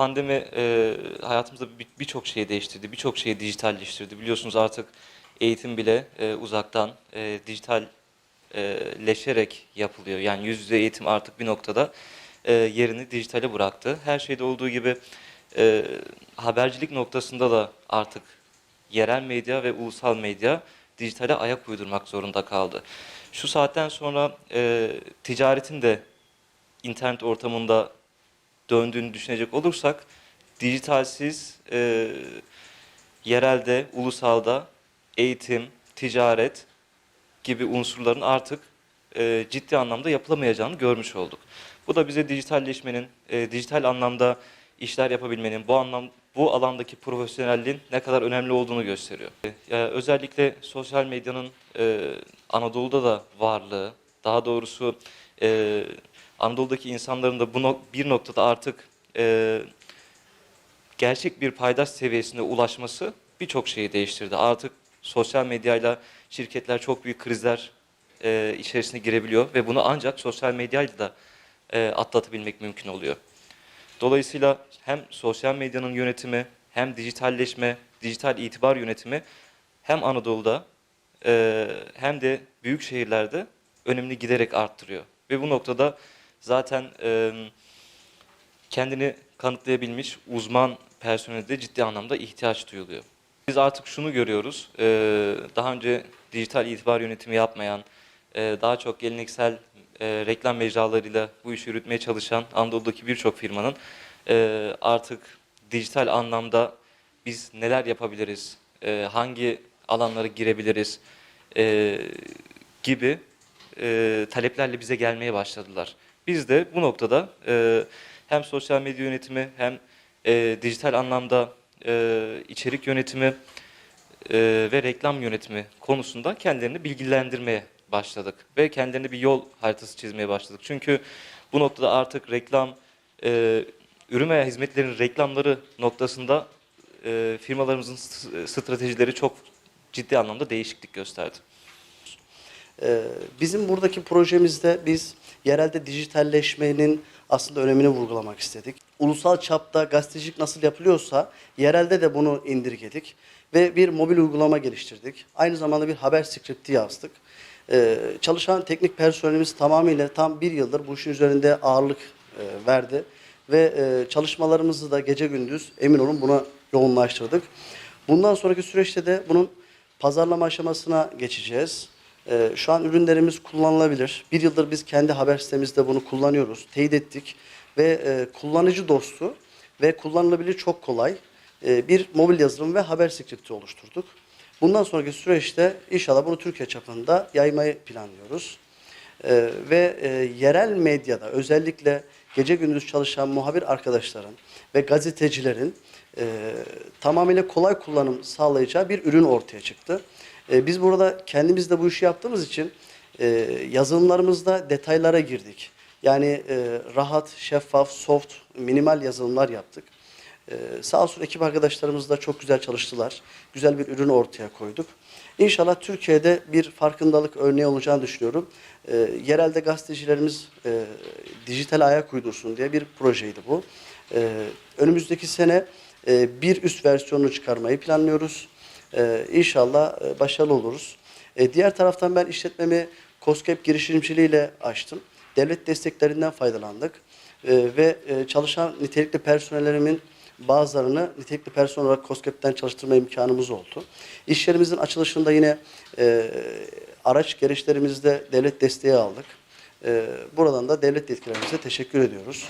pandemi e, hayatımızda bir- birçok şeyi değiştirdi, birçok şeyi dijitalleştirdi. Biliyorsunuz artık eğitim bile e, uzaktan e, dijitalleşerek yapılıyor. Yani yüz yüze eğitim artık bir noktada e, yerini dijitale bıraktı. Her şeyde olduğu gibi e, habercilik noktasında da artık yerel medya ve ulusal medya dijitale ayak uydurmak zorunda kaldı. Şu saatten sonra e, ticaretin de internet ortamında döndüğünü düşünecek olursak dijitalsiz e, yerelde, ulusalda eğitim, ticaret gibi unsurların artık e, ciddi anlamda yapılamayacağını görmüş olduk. Bu da bize dijitalleşmenin, e, dijital anlamda işler yapabilmenin, bu anlam bu alandaki profesyonelliğin ne kadar önemli olduğunu gösteriyor. E, özellikle sosyal medyanın e, Anadolu'da da varlığı, daha doğrusu e, Anadolu'daki insanların da bu nok- bir noktada artık e, gerçek bir paydaş seviyesine ulaşması birçok şeyi değiştirdi. Artık sosyal medyayla şirketler çok büyük krizler e, içerisine girebiliyor ve bunu ancak sosyal medyayla da e, atlatabilmek mümkün oluyor. Dolayısıyla hem sosyal medyanın yönetimi hem dijitalleşme, dijital itibar yönetimi hem Anadolu'da e, hem de büyük şehirlerde önemli giderek arttırıyor. Ve bu noktada zaten e, kendini kanıtlayabilmiş uzman personelde de ciddi anlamda ihtiyaç duyuluyor. Biz artık şunu görüyoruz, e, daha önce dijital itibar yönetimi yapmayan, e, daha çok geleneksel e, reklam mecralarıyla bu işi yürütmeye çalışan Anadolu'daki birçok firmanın e, artık dijital anlamda biz neler yapabiliriz, e, hangi alanlara girebiliriz e, gibi e, taleplerle bize gelmeye başladılar. Biz de bu noktada e, hem sosyal medya yönetimi hem e, dijital anlamda e, içerik yönetimi e, ve reklam yönetimi konusunda kendilerini bilgilendirmeye başladık ve kendilerine bir yol haritası çizmeye başladık. Çünkü bu noktada artık reklam, e, ürün veya hizmetlerin reklamları noktasında e, firmalarımızın stratejileri çok ciddi anlamda değişiklik gösterdi. Ee, Bizim buradaki projemizde biz yerelde dijitalleşmenin aslında önemini vurgulamak istedik. Ulusal çapta gazetecilik nasıl yapılıyorsa yerelde de bunu indirgedik ve bir mobil uygulama geliştirdik. Aynı zamanda bir haber skripti yazdık. Ee, Çalışan teknik personelimiz tamamıyla tam bir yıldır bu işin üzerinde ağırlık e, verdi ve e, çalışmalarımızı da gece gündüz emin olun buna yoğunlaştırdık. Bundan sonraki süreçte de bunun pazarlama aşamasına geçeceğiz. Ee, şu an ürünlerimiz kullanılabilir. Bir yıldır biz kendi haber sitemizde bunu kullanıyoruz. Teyit ettik ve e, kullanıcı dostu ve kullanılabilir çok kolay e, bir mobil yazılım ve haber skripti oluşturduk. Bundan sonraki süreçte inşallah bunu Türkiye çapında yaymayı planlıyoruz. Ee, ve e, yerel medyada özellikle gece gündüz çalışan muhabir arkadaşların ve gazetecilerin e, tamamıyla kolay kullanım sağlayacağı bir ürün ortaya çıktı. E, biz burada kendimiz de bu işi yaptığımız için e, yazılımlarımızda detaylara girdik. Yani e, rahat, şeffaf, soft, minimal yazılımlar yaptık. Sağ olsun ekip arkadaşlarımız da çok güzel çalıştılar. Güzel bir ürün ortaya koyduk. İnşallah Türkiye'de bir farkındalık örneği olacağını düşünüyorum. Ee, yerelde gazetecilerimiz e, dijital ayak uydursun diye bir projeydi bu. Ee, önümüzdeki sene e, bir üst versiyonunu çıkarmayı planlıyoruz. Ee, inşallah e, başarılı oluruz. E, diğer taraftan ben işletmemi COSGAP girişimciliğiyle açtım. Devlet desteklerinden faydalandık. E, ve e, çalışan nitelikli personellerimin bazılarını nitelikli personel olarak COSGAP'ten çalıştırma imkanımız oldu. İş yerimizin açılışında yine e, araç gelişlerimizde devlet desteği aldık. E, buradan da devlet yetkililerimize teşekkür ediyoruz.